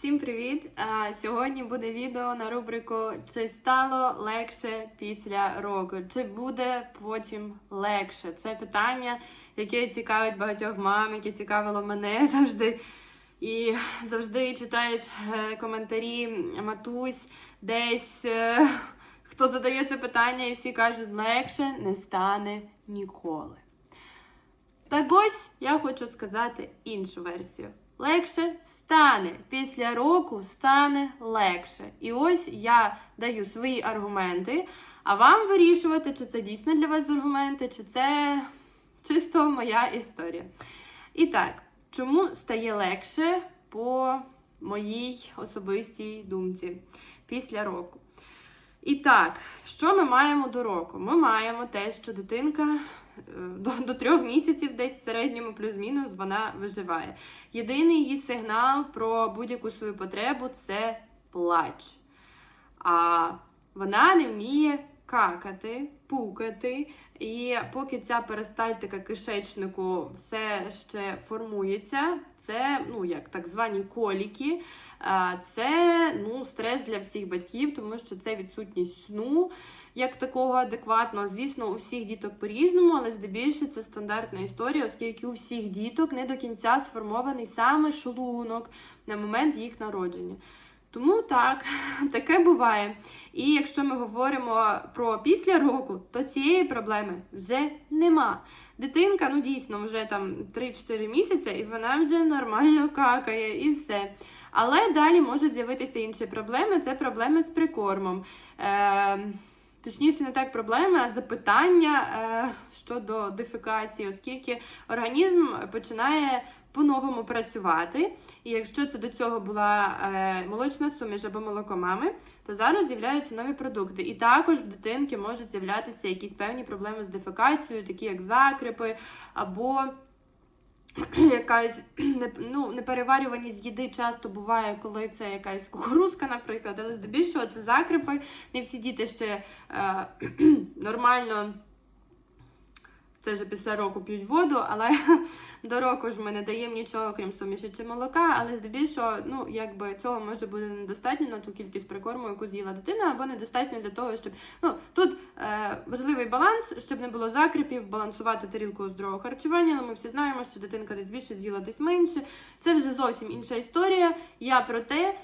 Всім привіт! Сьогодні буде відео на рубрику Чи стало легше після року? Чи буде потім легше? Це питання, яке цікавить багатьох мам, яке цікавило мене завжди. І завжди читаєш е, коментарі матусь, десь е, хто задає це питання, і всі кажуть, легше не стане ніколи. Так ось я хочу сказати іншу версію. Легше стане. Після року стане легше. І ось я даю свої аргументи, а вам вирішувати, чи це дійсно для вас аргументи, чи це чисто моя історія. І так, чому стає легше по моїй особистій думці після року? І так, що ми маємо до року? Ми маємо те, що дитинка до, до трьох місяців, десь в середньому плюс-мінус, вона виживає. Єдиний її сигнал про будь-яку свою потребу це плач. А вона не вміє какати, пукати. І поки ця перистальтика кишечнику все ще формується, це ну як так звані коліки. Це ну, стрес для всіх батьків, тому що це відсутність сну як такого адекватного. Звісно, у всіх діток по-різному, але здебільшого це стандартна історія, оскільки у всіх діток не до кінця сформований саме шлунок на момент їх народження. Тому так, таке буває. І якщо ми говоримо про після року, то цієї проблеми вже нема. Дитинка, ну дійсно, вже там 3-4 місяці, і вона вже нормально какає і все. Але далі можуть з'явитися інші проблеми. Це проблеми з прикормом. Е, Точніше, не так проблеми, а запитання е, щодо дефекації, оскільки організм починає по-новому працювати. І якщо це до цього була е, молочна суміш або молоко мами, то зараз з'являються нові продукти. І також в дитинки можуть з'являтися якісь певні проблеми з дефекацією, такі як закрипи або якась ну, непереварюваність їди часто буває, коли це якась кукурузка, наприклад, але здебільшого це закрипи. Не всі діти ще е, нормально. Це вже після року п'ють воду, але до року ж ми не даємо нічого, крім суміші чи молока. Але здебільшого, ну якби цього може бути недостатньо на ту кількість прикорму, яку з'їла дитина, або недостатньо для того, щоб ну тут е, важливий баланс, щоб не було закріпів, балансувати тарілку здорового харчування. Але ми всі знаємо, що дитинка десь більше з'їла, десь менше. Це вже зовсім інша історія. Я про те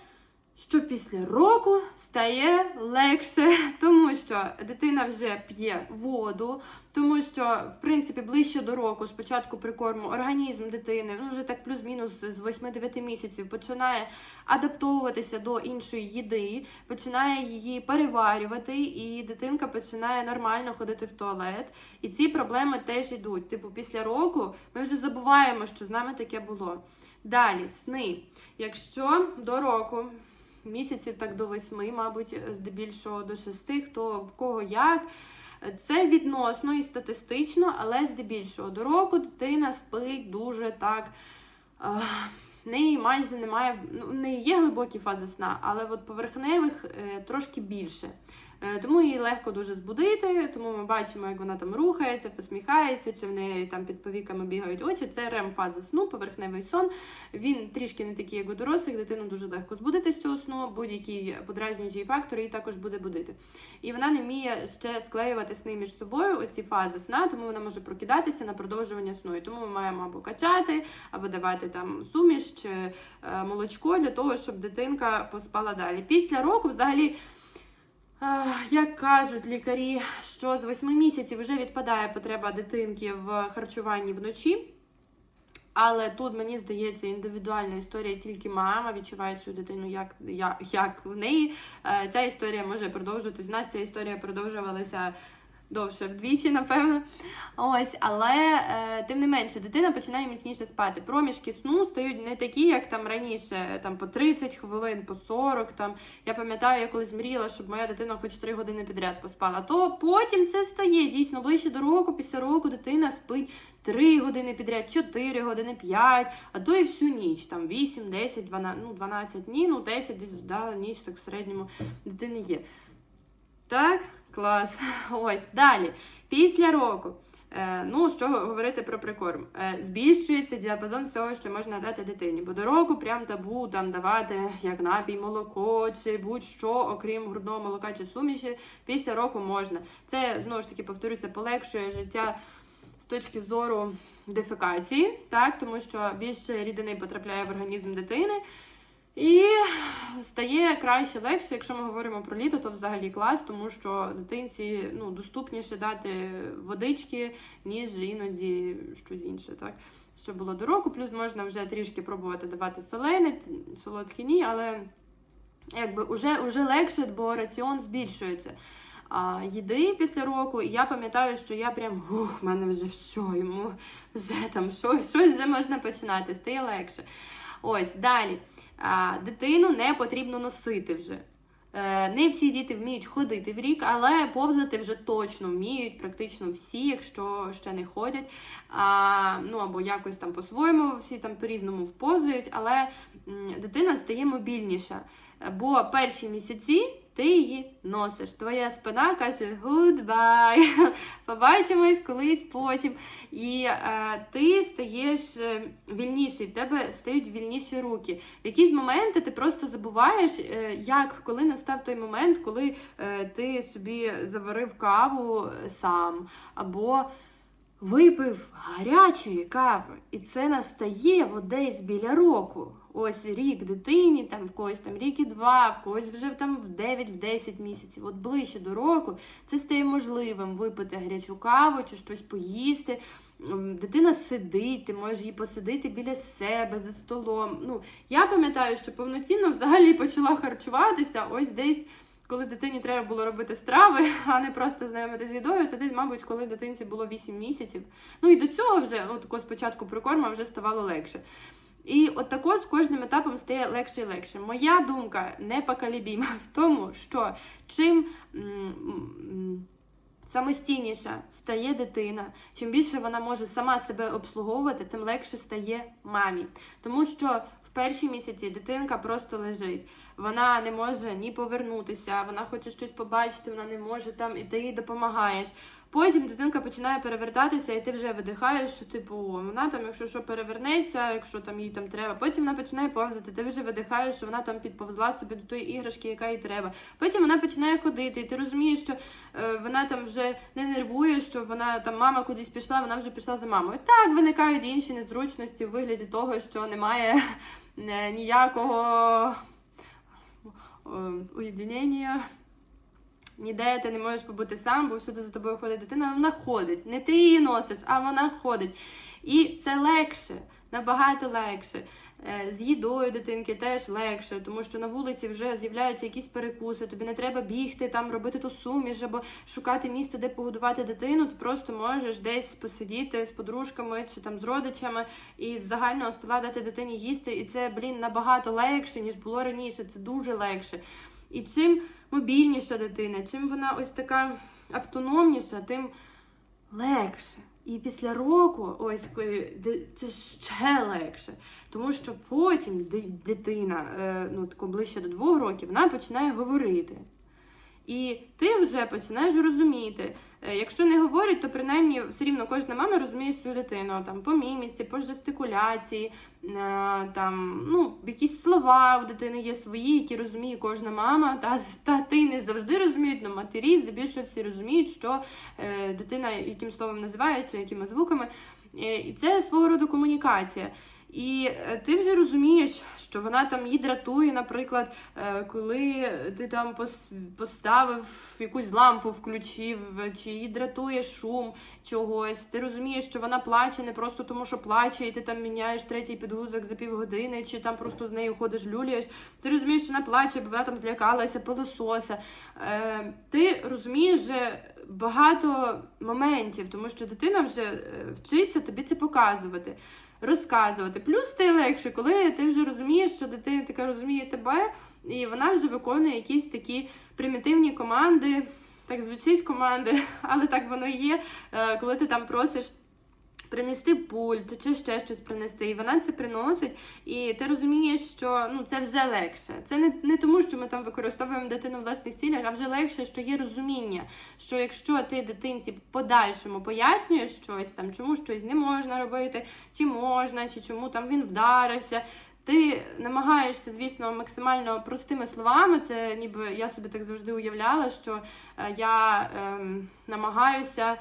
що після року стає легше, тому що дитина вже п'є воду, тому що, в принципі, ближче до року, спочатку прикорму, організм дитини, ну вже так плюс-мінус з 8-9 місяців, починає адаптовуватися до іншої їди, починає її переварювати, і дитинка починає нормально ходити в туалет. І ці проблеми теж йдуть. Типу, після року ми вже забуваємо, що з нами таке було. Далі, сни. Якщо до року місяців так до восьми, мабуть, здебільшого до шести, хто в кого як. Це відносно і статистично, але здебільшого до року дитина спить дуже так. В неї майже немає, ну, в неї є глибокі фази сна, але от поверхневих е, трошки більше. Е, тому її легко дуже збудити, тому ми бачимо, як вона там рухається, посміхається, чи в неї там під повіками бігають очі. Це рем-фаза сну, поверхневий сон. Він трішки не такий, як у дорослих, дитину дуже легко збудити з цього сну, будь-який подразнюючий фактор її також буде будити. І вона не вміє ще склеювати сни між собою, оці фази сна, тому вона може прокидатися на продовжування сну. І тому ми маємо або качати, або давати там суміш чи е, молочко для того, щоб дитинка поспала далі. Після року взагалі. Як кажуть лікарі, що з 8 місяців вже відпадає потреба дитинки в харчуванні вночі. Але тут, мені здається, індивідуальна історія, тільки мама відчуває цю дитину, як як, як в неї. Е, ця історія може продовжуватись. У нас ця історія продовжувалася довше вдвічі, напевно. Ось, але е, тим не менше, дитина починає міцніше спати. Проміжки сну стають не такі, як там раніше, там по 30 хвилин, по 40. Там я пам'ятаю, я колись мріяла, щоб моя дитина хоч 3 години підряд поспала. То потім це стає дійсно ближче до року, після року дитина спить. 3 години підряд, 4 години, 5, а то і всю ніч, там 8, 10, 12, ну 12 ні, ну 10 десь да, ніч так в середньому дитини є. Так, клас. Ось далі. Після року. Е, ну, що говорити про прикорм? Е, збільшується діапазон всього, що можна дати дитині. Бо до року прям табу там давати як напій молоко чи будь-що, окрім грудного молока чи суміші, після року можна. Це знову ж таки повторюся, полегшує життя з точки зору дефекації, так, тому що більше рідини потрапляє в організм дитини. І стає краще легше, якщо ми говоримо про літо, то взагалі клас, тому що дитинці ну, доступніше дати водички, ніж іноді щось інше. Так? Що було до року, плюс можна вже трішки пробувати давати солене, солодкі ні, але якби уже, уже легше, бо раціон збільшується. А, їди після року, і я пам'ятаю, що я прям ух, в мене вже все, йому вже там щось, щось вже можна починати, стає легше. Ось далі. Дитину не потрібно носити вже. Е, Не всі діти вміють ходити в рік, але повзати вже точно вміють, практично всі, якщо ще не ходять. А, ну або якось там по-своєму, всі там по-різному впозують, але дитина стає мобільніша. Бо перші місяці ти її носиш. Твоя спина каже goodbye, побачимось колись потім. І е, ти стаєш е, вільніший, в тебе стають вільніші руки. В якісь моменти ти просто забуваєш, е, як коли настав той момент, коли е, ти собі заварив каву е, сам, або випив гарячої кави. І це настає десь біля року. Ось рік дитині, там в когось там рік і два, в когось вже там в 9-10 місяців. От ближче до року це стає можливим випити гарячу каву чи щось поїсти. Дитина сидить, ти можеш її посадити біля себе за столом. Ну, я пам'ятаю, що повноцінно взагалі почала харчуватися ось десь. Коли дитині треба було робити страви, а не просто знайомити з їдою, це десь, мабуть, коли дитинці було 8 місяців. Ну і до цього вже, от тако спочатку прикорма вже ставало легше. І от тако з кожним етапом стає легше і легше. Моя думка непоколебіма в тому, що чим самостійніша стає дитина, чим більше вона може сама себе обслуговувати, тим легше стає мамі. Тому що в перші місяці дитинка просто лежить. Вона не може ні повернутися, вона хоче щось побачити, вона не може там, і ти їй допомагаєш. Потім дитинка починає перевертатися, і ти вже видихаєш, що типу вона там, якщо що перевернеться, якщо там їй там треба. Потім вона починає повзати, ти вже видихаєш, що вона там підповзла собі до тої іграшки, яка їй треба. Потім вона починає ходити, і ти розумієш, що е, вона там вже не нервує, що вона там мама кудись пішла, вона вже пішла за мамою. Так виникають інші незручності в вигляді того, що немає е, ніякого е, уєдинення. Ніде ти не можеш побути сам, бо всюди за тобою ходить дитина, вона ходить. Не ти її носиш, а вона ходить. І це легше, набагато легше. Е, З їдою дитинки теж легше, тому що на вулиці вже з'являються якісь перекуси, тобі не треба бігти, там робити ту суміш або шукати місце, де погодувати дитину. Ти просто можеш десь посидіти з подружками чи там з родичами і з загального стола дати дитині їсти. І це, блін, набагато легше, ніж було раніше. Це дуже легше. І чим мобільніша дитина, чим вона ось така автономніша, тим легше. І після року, ось це ще легше. Тому що потім дитина, е, ну тако ближче до двох років, вона починає говорити. І ти вже починаєш розуміти. Е, Якщо не говорить, то принаймні все рівно кожна мама розуміє свою дитину там по міміці, по жестикуляції, е, там ну якісь слова у дитини є свої, які розуміє кожна мама. Та тати не завжди розуміють, але матері здебільшого всі розуміють, що е, дитина яким словом називається, якими звуками. І це свого роду комунікація. І е, ти вже розумієш, що вона там її дратує, наприклад, е, коли ти там поставив якусь лампу, включив, чи її дратує шум чогось. Ти розумієш, що вона плаче не просто тому, що плаче, і ти там міняєш третій підгузок за півгодини, чи там просто з нею ходиш, люлюєш. Ти розумієш, що вона плаче, бо вона там злякалася, пилососа. Е, ти розумієш багато моментів, тому що дитина вже е, вчиться тобі це показувати розказувати. Плюс ти легше, коли ти вже розумієш, що дитина така розуміє тебе, і вона вже виконує якісь такі примітивні команди. Так звучить команди, але так воно і є. Е, Коли ти там просиш принести пульт чи ще щось принести. І вона це приносить, і ти розумієш, що ну це вже легше. Це не, не тому, що ми там використовуємо дитину в власних цілях, а вже легше, що є розуміння, що якщо ти дитинці в подальшому пояснюєш щось там, чому щось не можна робити, чи можна, чи чому там він вдарився. Ти намагаєшся, звісно, максимально простими словами. Це ніби я собі так завжди уявляла, що е, я ем, намагаюся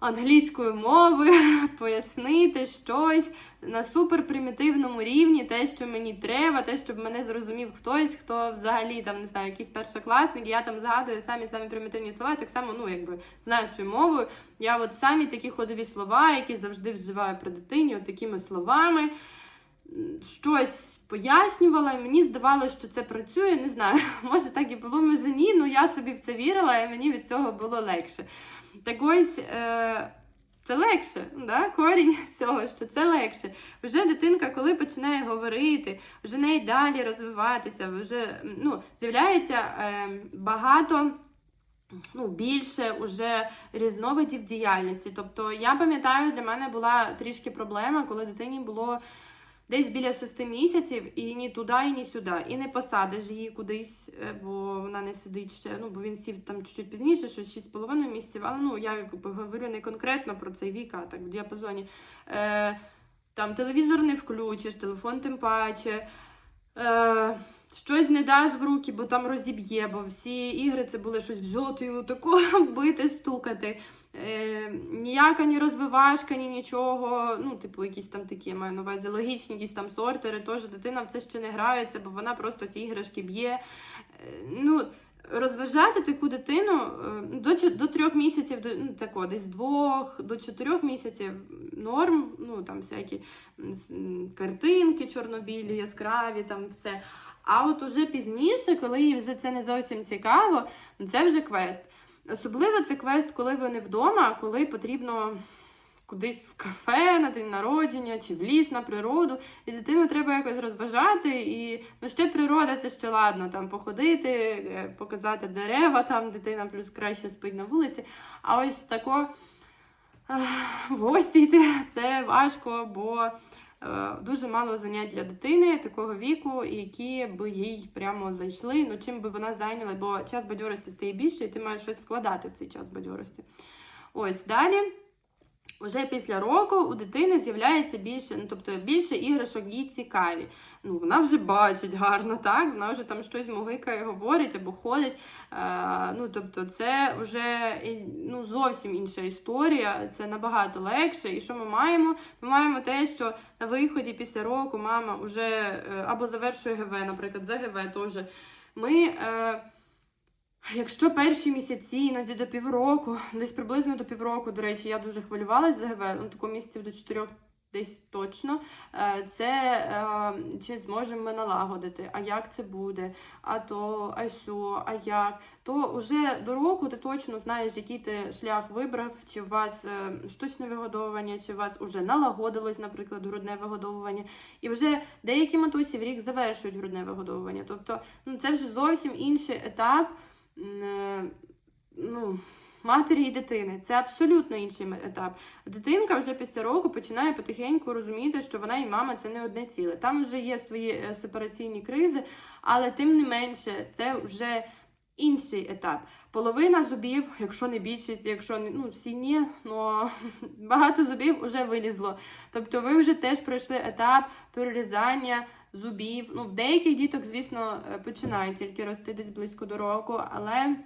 англійською мовою пояснити щось на суперпримітивному рівні, те, що мені треба, те, щоб мене зрозумів хтось, хто взагалі там не знаю, якийсь першокласник. Я там згадую самі самі примітивні слова. Так само, ну якби з нашою мовою. Я от самі такі ходові слова, які завжди вживаю при дитині, от такими словами. Щось пояснювала, і мені здавалося, що це працює. Не знаю, може так і було, може ні, ну я собі в це вірила, і мені від цього було легше. Так ось е, це легше, да? корінь цього, що це легше. Вже дитинка, коли починає говорити, вже неї далі розвиватися, вже ну, з'являється е, багато. Ну, більше уже різновидів діяльності. Тобто, я пам'ятаю, для мене була трішки проблема, коли дитині було десь біля шести місяців, і ні туди, і ні сюди. І не посадиш її кудись, е, бо вона не сидить ще. Ну, бо він сів там чуть-чуть пізніше, щось 6,5 місяців. Але ну я говорю не конкретно про цей вік, а так в діапазоні. Е, там телевізор не включиш, телефон тим паче. Е, Щось не даш в руки, бо там розіб'є, бо всі ігри це були щось взяти, отако бити, стукати. Е, ніяка ні розвивашка, ні нічого. Ну, типу, якісь там такі маю на увазі логічні, якісь там сортери, теж дитина в це ще не грається, бо вона просто ті іграшки б'є. Е, ну, розважати таку дитину е, до, до трьох місяців, до, ну, тако, десь двох до чотирьох місяців норм, ну там всякі картинки чорнобілі, яскраві, там все. А от уже пізніше, коли їй вже це не зовсім цікаво, ну, це вже квест. Особливо це квест, коли вони вдома, коли потрібно кудись в кафе на день народження чи в ліс на природу, і дитину треба якось розважати. І ну ще природа це ще ладно, там походити, е, показати дерева, там дитина плюс краще спить на вулиці. А ось тако в гості йти це важко, бо дуже мало занять для дитини такого віку, які би їй прямо зайшли. Ну чим би вона зайняла, бо час бадьорості стає більше, і ти маєш щось вкладати в цей час бадьорості. Ось далі. Уже після року у дитини з'являється більше, ну тобто більше іграшок їй цікаві. Ну, вона вже бачить гарно, так? Вона вже там щось могикає, говорить або ходить. Е, ну, тобто, це вже ну, зовсім інша історія, це набагато легше. І що ми маємо? Ми маємо те, що на виході після року мама вже е, або завершує ГВ, наприклад, за ГВ теж. Ми. Е, Якщо перші місяці, іноді до півроку, десь приблизно до півроку, до речі, я дуже хвилювалася за ГВ, ну такого місяців до чотирьох десь точно. е, Це е, чи зможемо ми налагодити, а як це буде, а то, а сьо, а як. То вже до року ти точно знаєш, який ти шлях вибрав, чи у вас е, штучне вигодовування, чи у вас вже налагодилось, наприклад, грудне вигодовування. І вже деякі матусі в рік завершують грудне вигодовування. Тобто ну, це вже зовсім інший етап ну, матері і дитини. Це абсолютно інший етап. Дитинка вже після року починає потихеньку розуміти, що вона і мама це не одне ціле. Там вже є свої е, сепараційні кризи, але тим не менше, це вже. Інший етап. Половина зубів, якщо не більшість, якщо не ну всі ні, но багато зубів вже вилізло. Тобто ви вже теж пройшли етап перерізання зубів. Ну, в деяких діток, звісно, е, починають тільки рости десь близько до року, але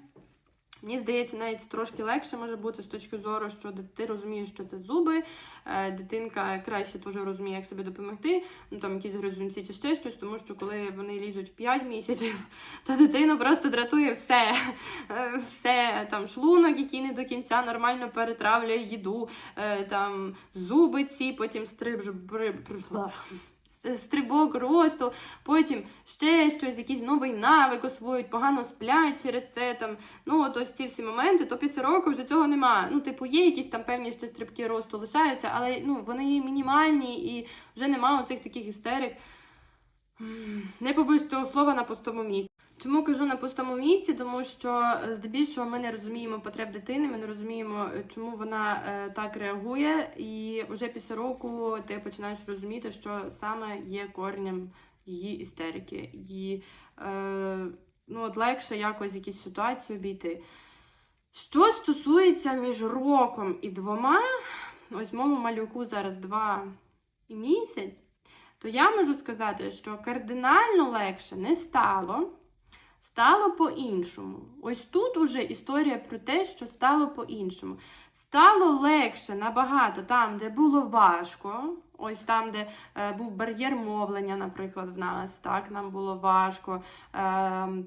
мені здається, навіть трошки легше може бути з точки зору, що ти розумієш, що це зуби, е, дитинка краще теж розуміє, як собі допомогти, ну там якісь гризунці чи ще щось, тому що коли вони лізуть в 5 місяців, то дитину просто дратує все. Е, Все там шлунок, який не до кінця нормально перетравлює їду, е, там зуби ці, потім стриб стрибок росту, потім ще щось, якийсь новий навик освоюють, погано сплять через це там. Ну, от ось ці всі моменти, то після року вже цього немає. Ну, типу, є якісь там певні ще стрибки росту лишаються, але ну, вони мінімальні і вже немає оцих таких істерик. не побоюсь цього слова на пустому місці. Чому кажу на пустому місці? Тому що е, здебільшого ми не розуміємо потреб дитини, ми не розуміємо, е, чому вона е, так реагує, і вже після року ти починаєш розуміти, що саме є коренем її істерики, її е, ну от легше якось якісь ситуації обійти. Що стосується між роком і двома, ось моєму малюку зараз два і місяць, то я можу сказати, що кардинально легше не стало. Стало по-іншому. Ось тут уже історія про те, що стало по-іншому. Стало легше набагато там, де було важко. Ось там, де е, був бар'єр мовлення, наприклад, в нас, так, нам було важко. Е,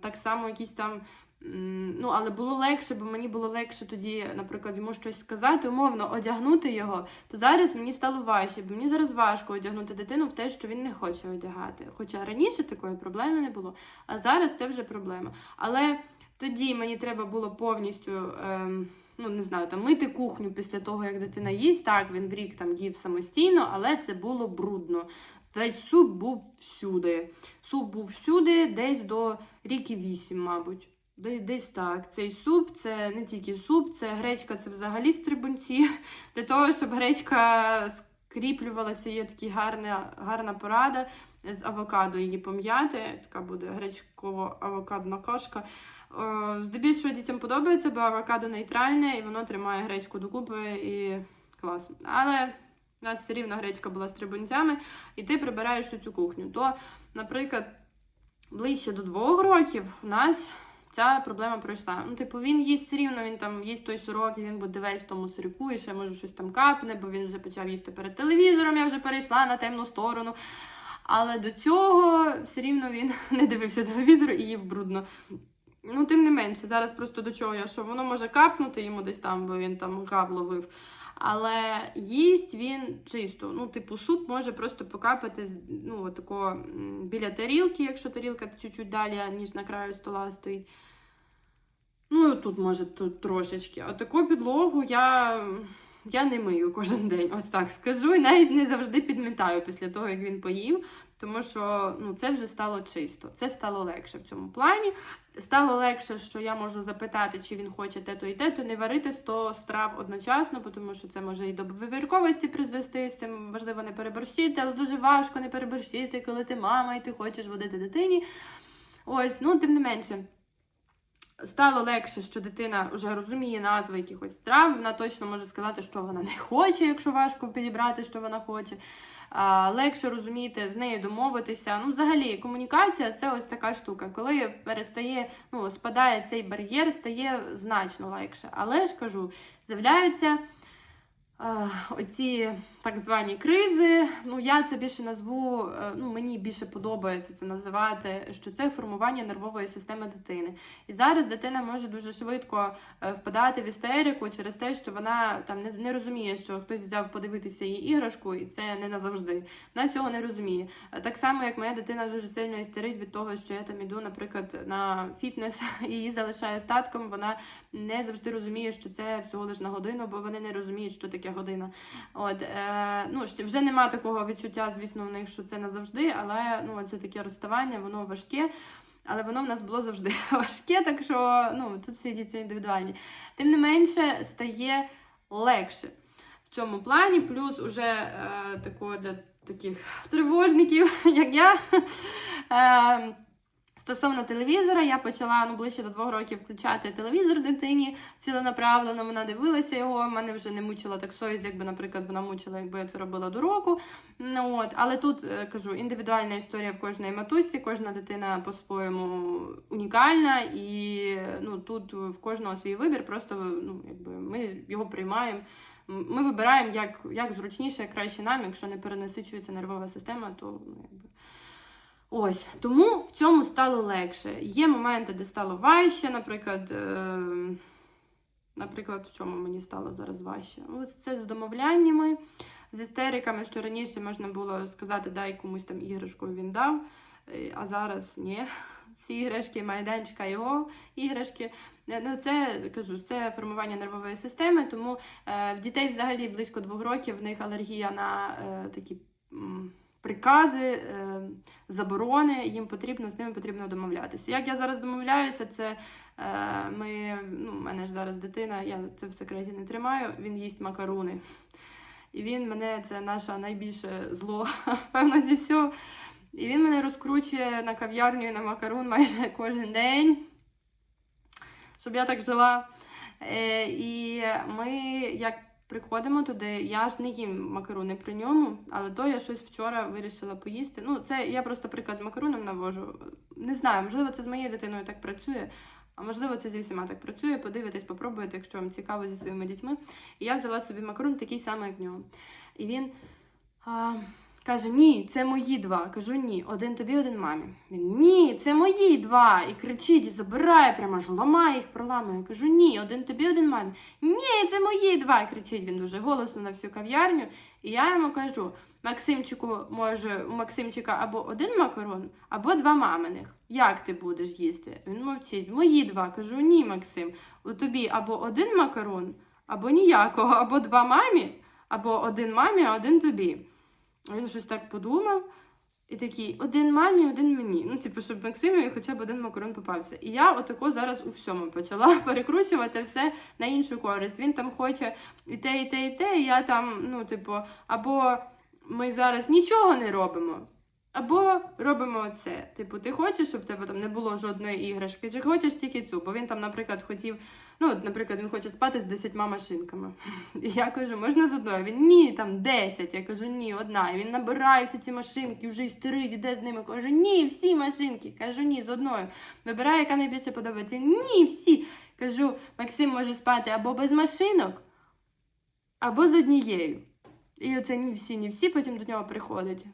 так само якісь там. Ну, але було легше, бо мені було легше тоді, наприклад, йому щось сказати, умовно одягнути його, то зараз мені стало важче, бо мені зараз важко одягнути дитину в те, що він не хоче одягати. Хоча раніше такої проблеми не було, а зараз це вже проблема. Але тоді мені треба було повністю. Ем, Ну, не знаю, там мити кухню після того, як дитина їсть. Так, він в рік там їв самостійно, але це було брудно. Весь суп був всюди. Суп був всюди, десь до ріки вісім, мабуть. Де- Десь так. Цей суп це не тільки суп, це гречка, це взагалі стрибунці. Для того, щоб гречка скріплювалася, є така гарна, гарна порада з авокадо її пом'яти. Така буде гречково-авокадна кашка. Е, Здебільшого дітям подобається, бо авокадо нейтральне і воно тримає гречку докупи і клас. Але у нас все рівно гречка була з трибунцями, і ти прибираєш цю кухню. То, наприклад, ближче до двох років у нас ця проблема пройшла. Ну, типу, він їсть все рівно, він там їсть той сирок, і він буде весь в тому сирку, і ще може щось там капне, бо він вже почав їсти перед телевізором, я вже перейшла на темну сторону. Але до цього все рівно він не дивився телевізор і їв брудно. Ну, тим не менше, зараз просто до чого я, що воно може капнути йому десь там, бо він там гав ловив. Але їсть він чисто. Ну, типу, суп може просто покапати ну, отако, біля тарілки, якщо тарілка чуть-чуть далі, ніж на краю стола стоїть. Ну, тут, може, тут трошечки. А таку підлогу я, я не мию кожен день, ось так скажу. І навіть не завжди підмітаю після того, як він поїв. Тому що ну, це вже стало чисто. Це стало легше в цьому плані. Стало легше, що я можу запитати, чи він хоче те-то і те-то, не варити 100 страв одночасно, тому що це може і до вивірковості призвести, з цим важливо не переборщити, але дуже важко не переборщити, коли ти мама і ти хочеш водити дитині. Ось, ну тим не менше. Стало легше, що дитина вже розуміє назви якихось страв. Вона точно може сказати, що вона не хоче, якщо важко підібрати, що вона хоче. А, легше розуміти, з нею домовитися. Ну, взагалі, комунікація це ось така штука. Коли перестає, ну, спадає цей бар'єр, стає значно легше. Але ж кажу, з'являються. Оці так звані кризи, ну я це більше назву, е, ну мені більше подобається це називати, що це формування нервової системи дитини. І зараз дитина може дуже швидко е, впадати в істерику через те, що вона там не, не розуміє, що хтось взяв подивитися її іграшку, і це не назавжди. Вона цього не розуміє. Е, Так само, як моя дитина дуже сильно істерить від того, що я там іду, наприклад, на фітнес і її залишаю статком. Вона не завжди розуміє, що це всього лиш на годину, бо вони не розуміють, що таке година. От е, ну вже нема такого відчуття, звісно, в них, що це назавжди, але ну це таке розставання, воно важке. Але воно в нас було завжди важке, так що ну тут всі діти індивідуальні. Тим не менше стає легше в цьому плані, плюс уже е, такого для таких тривожників, як я. Е, Стосовно телевізора, я почала ну, ближче до двох років включати телевізор дитині ціленаправлено. Вона дивилася його. Мене вже не мучила так совість, якби, наприклад, вона мучила, якби я це робила до року. Ну, от. Але тут е, кажу, індивідуальна історія в кожної матусі, кожна дитина по-своєму унікальна, і ну, тут в кожного свій вибір. Просто ну, якби ми його приймаємо. Ми вибираємо, як, як зручніше, як краще нам. Якщо не перенасичується нервова система, то ну, якби. Ось тому в цьому стало легше. Є моменти, де стало важче, наприклад. Е- наприклад, в чому мені стало зараз важче? Ось це з домовляннями, з істериками, що раніше можна було сказати, дай комусь там іграшку він дав, е, а зараз ні. Всі іграшки майданчика його іграшки. Е, Ну, це кажу, це формування нервової системи, тому в дітей взагалі близько двох років в них алергія на такі. Прикази, е, заборони, їм потрібно з ними потрібно домовлятися. Як я зараз домовляюся, це е, ми, ну, у мене ж зараз дитина, я це в секреті не тримаю, він їсть макаруни. І він мене, це наше найбільше зло, певно, зі всього. І він мене розкручує на кав'ярню і на макарун майже кожен день, щоб я так жила. Е, і ми, як приходимо туди, я ж не їм макаруни при ньому, але то я щось вчора вирішила поїсти. Ну, це я просто приклад з макаруном навожу. Не знаю, можливо, це з моєю дитиною так працює. А можливо, це зі всіма так працює. Подивитесь, попробуйте, якщо вам цікаво зі своїми дітьми. І я взяла собі макарун такий самий, як нього. І він а, каже: Ні, це мої два. Кажу, ні, один тобі, один мамі. Він ні, це мої два. І кричить, і забирає, прямо аж ламає їх, проламує. Кажу, ні, один тобі, один мамі. Ні, це мої два. І кричить він дуже голосно на всю кав'ярню. І я йому кажу: Максимчику, може, у Максимчика або один макарон, або два маминих. Як ти будеш їсти? Він мовчить. Мої два. Кажу, ні, Максим. У тобі або один макарон, або ніякого, або два мамі, або один мамі, а один тобі. Він щось так подумав. І такий, один мамі, один мені. Ну, типу, щоб Максимові хоча б один макарон попався. І я отако зараз у всьому почала перекручувати все на іншу користь. Він там хоче і те, і те, і те, і я там, ну, типу, або ми зараз нічого не робимо. Або робимо це. Типу, ти хочеш, щоб в тебе там не було жодної іграшки, чи хочеш тільки цю? Бо він там, наприклад, хотів, ну, от, наприклад, він хоче спати з 10 машинками. І я кажу, можна з одною? Він ні, там 10. Я кажу, ні, одна. І він набирає всі ці машинки, вже істерить, іде з ними. Каже, ні, всі машинки. Кажу, ні, з одною. Вибирає, яка найбільше подобається. Ні, всі. Кажу, Максим може спати або без машинок, або з однією. І оце ні всі, ні всі потім до нього приходять.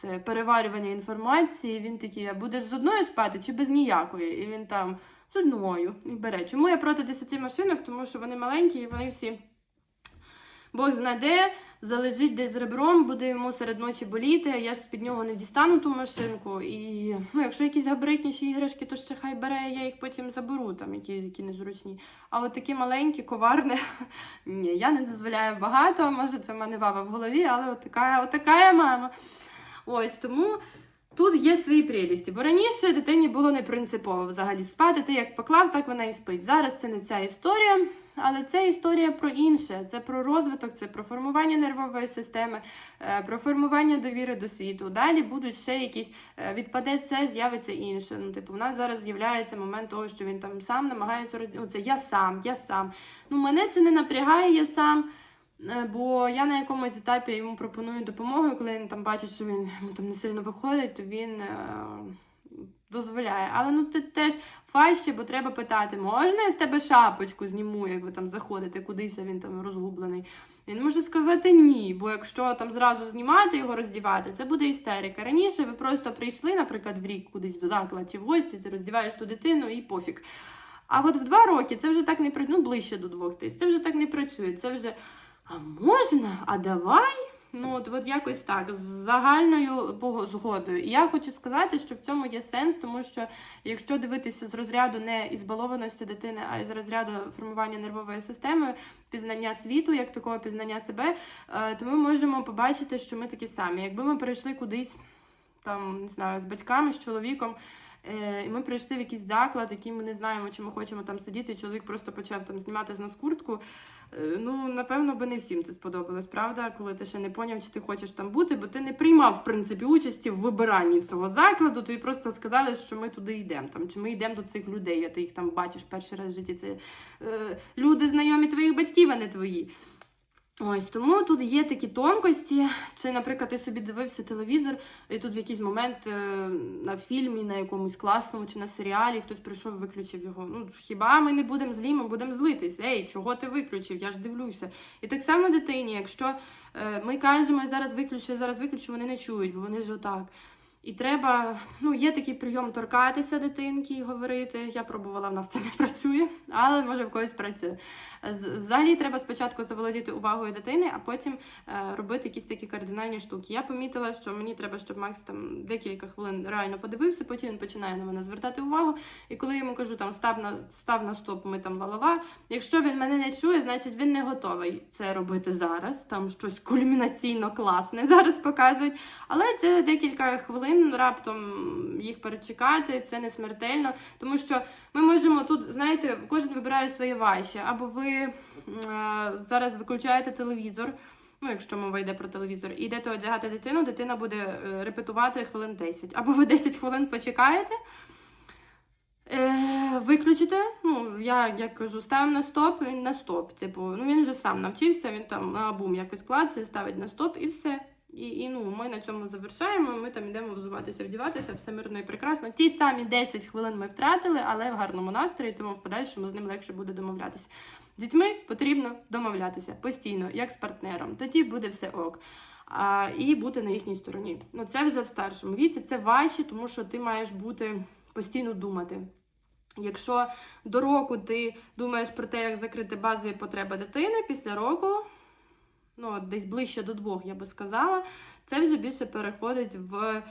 Це переварювання інформації. Він такий, а будеш з одною спати чи без ніякої? І він там одною і бере. Чому я проти 10 машинок? Тому що вони маленькі і вони всі. Бог знаде, залежить десь з ребром, буде йому серед ночі боліти, я ж з-під нього не дістану ту машинку. І ну, якщо якісь габаритніші іграшки, то ще хай бере, я їх потім заберу, там, які, які незручні. А от такі маленькі, коварні, ні, я не дозволяю багато, може це в мене вава в голові, але от така, от така я мама. Ось тому. Тут є свої прелісті, бо раніше дитині було не принципово взагалі спати. Ти як поклав, так вона і спить. Зараз це не ця історія, але це історія про інше. Це про розвиток, це про формування нервової системи, е, про формування довіри до світу. Далі будуть ще якісь е, відпаде це, з'явиться інше. Ну, типу, в нас зараз з'являється момент того, що він там сам намагається роз... Оце я сам, я сам. Ну, мене це не напрягає, я сам. Е, Бо я на якомусь етапі йому пропоную допомогу, коли він там бачить, що він там не сильно виходить, то він е, дозволяє. Але ну ти теж важче, бо треба питати, можна я з тебе шапочку зніму, як ви там заходите кудись, він там розгублений. Він може сказати ні, бо якщо там зразу знімати його роздівати, це буде істерика. Раніше ви просто прийшли, наприклад, в рік кудись в заклад чи в гості, ти роздіваєш ту дитину і пофіг. А от в два роки це вже так не працює, ну ближче до двох тисяч, це вже так не працює. Це вже а можна? А давай? Ну, от, от якось так, з загальною згодою. І я хочу сказати, що в цьому є сенс, тому що якщо дивитися з розряду не ізбалованості дитини, а із розряду формування нервової системи, пізнання світу, як такого пізнання себе, е, то ми можемо побачити, що ми такі самі. Якби ми перейшли кудись там, не знаю, з батьками, з чоловіком. е, І ми прийшли в якийсь заклад, який ми не знаємо, чи ми хочемо там сидіти. Чоловік просто почав там знімати з нас куртку. Е, Ну, напевно, би не всім це сподобалось, правда, коли ти ще не поняв, чи ти хочеш там бути, бо ти не приймав, в принципі, участі в вибиранні цього закладу, тобі просто сказали, що ми туди йдемо, там, чи ми йдемо до цих людей, а ти їх там бачиш перший раз в житті. Це е, люди знайомі твоїх батьків, а не твої. Ось тому тут є такі тонкості. Чи, наприклад, ти собі дивився телевізор, і тут в якийсь момент е, на фільмі, на якомусь класному чи на серіалі хтось прийшов і виключив його. Ну хіба ми не будемо злі, ми будемо злитись? Ей, чого ти виключив? Я ж дивлюся. І так само дитині, якщо е, ми кажемо, зараз виключу, зараз виключу, вони не чують, бо вони ж отак. І треба, ну, є такий прийом торкатися дитинки і говорити. Я пробувала, в нас це не працює, але може в когось працює. Взагалі треба спочатку заволодіти увагою дитини, а потім е, робити якісь такі кардинальні штуки. Я помітила, що мені треба, щоб Макс там декілька хвилин реально подивився, потім він починає на мене звертати увагу. І коли я йому кажу, там став на став на стоп, ми там ла-ла-ла. Якщо він мене не чує, значить він не готовий це робити зараз. Там щось кульмінаційно класне зараз показують. Але це декілька хвилин раптом їх перечекати, це не смертельно, тому що ми можемо тут, знаєте, кожен вибирає своє важче. Або ви е, зараз виключаєте телевізор. Ну, якщо мова йде про телевізор, і йдете одягати дитину, дитина буде е, репетувати хвилин 10. Або ви 10 хвилин почекаєте, е, виключите. Ну, я як кажу, ставимо на стоп, він на стоп. Типу, ну він вже сам навчився, він там на бум якось клацає, ставить на стоп і все. І, і ну, ми на цьому завершаємо. Ми там йдемо взуватися, вдіватися, все мирно і прекрасно. Ті самі 10 хвилин ми втратили, але в гарному настрої, тому в подальшому з ним легше буде домовлятися. З дітьми потрібно домовлятися постійно, як з партнером. Тоді буде все ок. А, і бути на їхній стороні. Ну це вже в старшому віці. Це важче, тому що ти маєш бути постійно думати. Якщо до року ти думаєш про те, як закрити базові потреби дитини, після року, ну десь ближче до двох, я би сказала, це вже більше переходить в,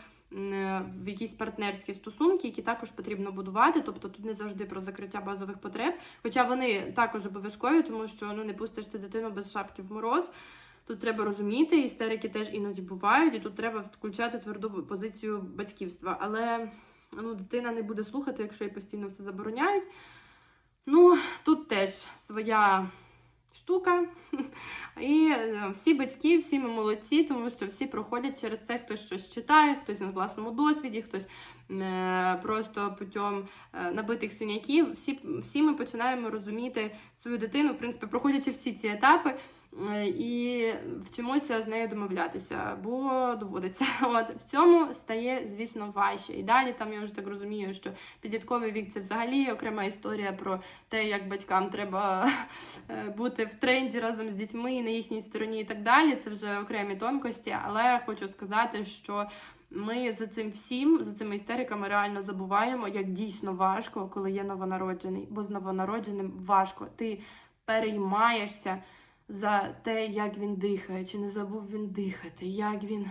в якісь партнерські стосунки, які також потрібно будувати. Тобто тут не завжди про закриття базових потреб, хоча вони також обов'язкові, тому що ну не пустиш ти дитину без шапки в мороз. Тут треба розуміти, істерики теж іноді бувають, і тут треба включати тверду позицію батьківства. Але ну, дитина не буде слухати, якщо їй постійно все забороняють. Ну, тут теж своя штука. І е, всі батьки, всі ми молодці, тому що всі проходять через це, хтось щось читає, хтось на власному досвіді, хтось е, просто путем е, набитих синяків. Всі, всі ми починаємо розуміти свою дитину, в принципі, проходячи всі ці етапи. Е, І вчимося з нею домовлятися, бо доводиться. От в цьому стає, звісно, важче. І далі там я вже так розумію, що підлітковий вік це взагалі окрема історія про те, як батькам треба е, бути в тренді разом з дітьми на їхній стороні і так далі. Це вже окремі тонкості, але хочу сказати, що. Ми за цим всім, за цими істериками реально забуваємо, як дійсно важко, коли є новонароджений. Бо з новонародженим важко. Ти переймаєшся за те, як він дихає, чи не забув він дихати, як він.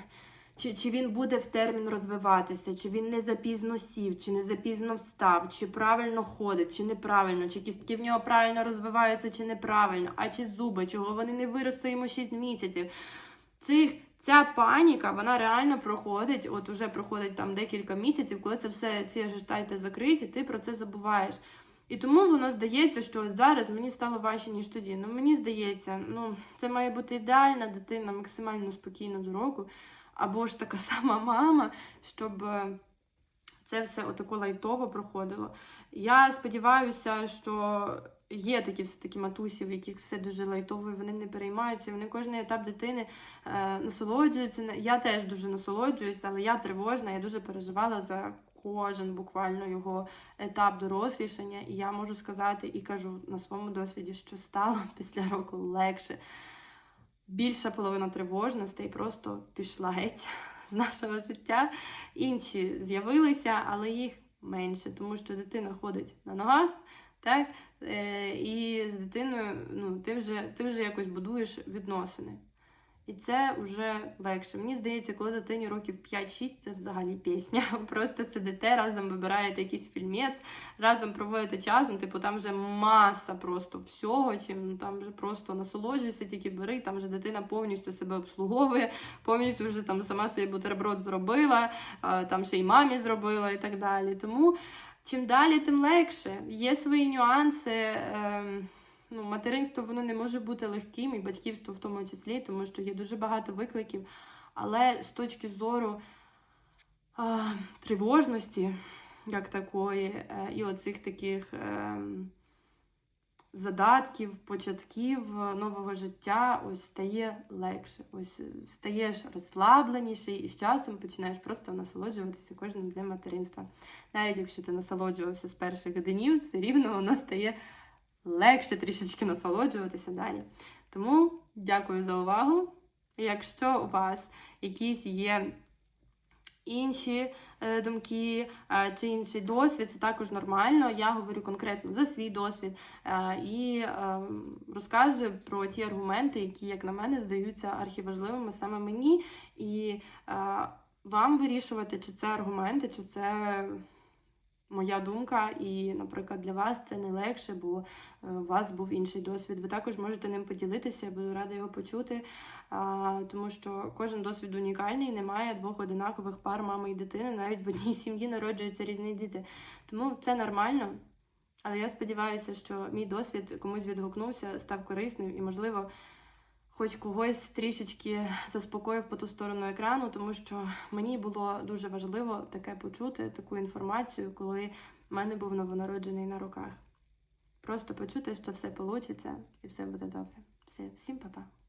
Чи, чи він буде в термін розвиватися, чи він не запізно сів, чи не запізно встав, чи правильно ходить, чи неправильно, чи кістки в нього правильно розвиваються, чи неправильно, а чи зуби, чого вони не виросли йому 6 місяців. Цих, ця паніка, вона реально проходить, от уже проходить там декілька місяців, коли це все, ці гештальти закриті, ти про це забуваєш. І тому воно здається, що зараз мені стало важче, ніж тоді. Ну мені здається, ну це має бути ідеальна дитина, максимально спокійна до року, або ж така сама мама, щоб е, це все отако лайтово проходило. Я сподіваюся, що є такі все-таки матусі, в яких все дуже лайтово, і вони не переймаються. Вони кожен етап дитини е, насолоджуються. Я теж дуже насолоджуюся, але я тривожна, я дуже переживала за кожен буквально його етап дорослішання. І я можу сказати і кажу на своєму досвіді, що стало після року легше. Більша половина тривожностей просто пішла геть з нашого життя. Інші з'явилися, але їх менше, тому що дитина ходить на ногах, так? Е, і з дитиною ну, ти, вже, ти вже якось будуєш відносини. І це вже легше. Мені здається, коли дитині років 5-6, це взагалі пісня. Просто сидите разом, вибираєте якийсь фільмець, разом проводите час. Ну, типу, там вже маса просто всього, чим ну, там вже просто насолоджуйся, тільки бери. Там вже дитина повністю себе обслуговує, повністю вже там сама собі бутерброд зробила, там ще й мамі зробила і так далі. Тому чим далі, тим легше. Є свої нюанси. Ем... Ну, материнство воно не може бути легким, і батьківство в тому числі, тому що є дуже багато викликів. Але з точки зору а, тривожності, як такої, е, і оцих таких е, задатків, початків нового життя, ось стає легше. Ось стаєш розслабленіший і з часом починаєш просто насолоджуватися кожним днем материнства. Навіть якщо ти насолоджувався з перших днів, все рівно воно стає легше трішечки насолоджуватися далі. Тому дякую за увагу. Якщо у вас якісь є інші е, думки е, чи інший досвід, це також нормально. Я говорю конкретно за свій досвід е, і розказую про ті аргументи, які, як на мене, здаються архіважливими саме мені. І вам вирішувати, чи це аргументи, чи це моя думка. І, наприклад, для вас це не легше, бо е, у вас був інший досвід. Ви також можете ним поділитися, я буду рада його почути. Тому що кожен досвід унікальний, немає двох одинакових пар мами і дитини, навіть в одній сім'ї народжуються різні діти. Тому це нормально. Але я сподіваюся, що мій досвід комусь відгукнувся, став корисним і, можливо, хоч когось трішечки заспокоїв по ту сторону екрану, тому що мені було дуже важливо таке почути, таку інформацію, коли в мене був новонароджений на руках. Просто почути, що все вийде і все буде добре. Все, всім па-па.